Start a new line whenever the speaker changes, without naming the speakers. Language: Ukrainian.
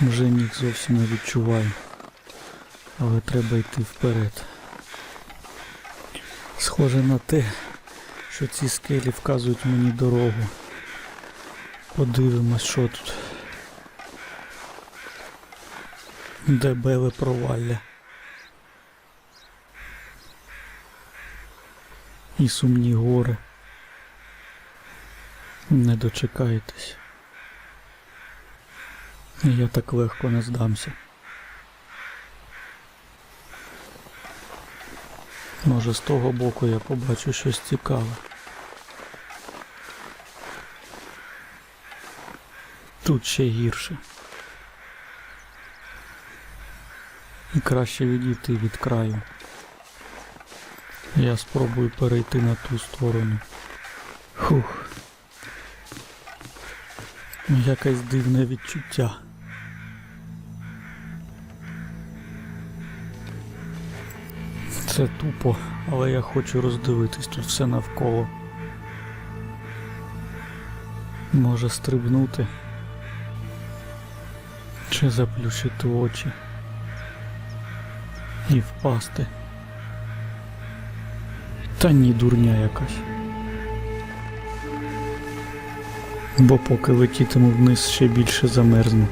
Вже ніг зовсім не відчуваю. Але треба йти вперед. Схоже на те, що ці скелі вказують мені дорогу. Подивимось, що тут. Дебеле провалля. І сумні гори. Не дочекаєтесь. Я так легко не здамся. Може з того боку я побачу щось цікаве. Тут ще гірше. І краще відійти від краю. Я спробую перейти на ту сторону. Фух. Якесь дивне відчуття. Це тупо, але я хочу роздивитись тут все навколо. Може стрибнути чи заплющити очі і впасти. Та ні, дурня якась. Бо поки летітиму вниз ще більше замерзну.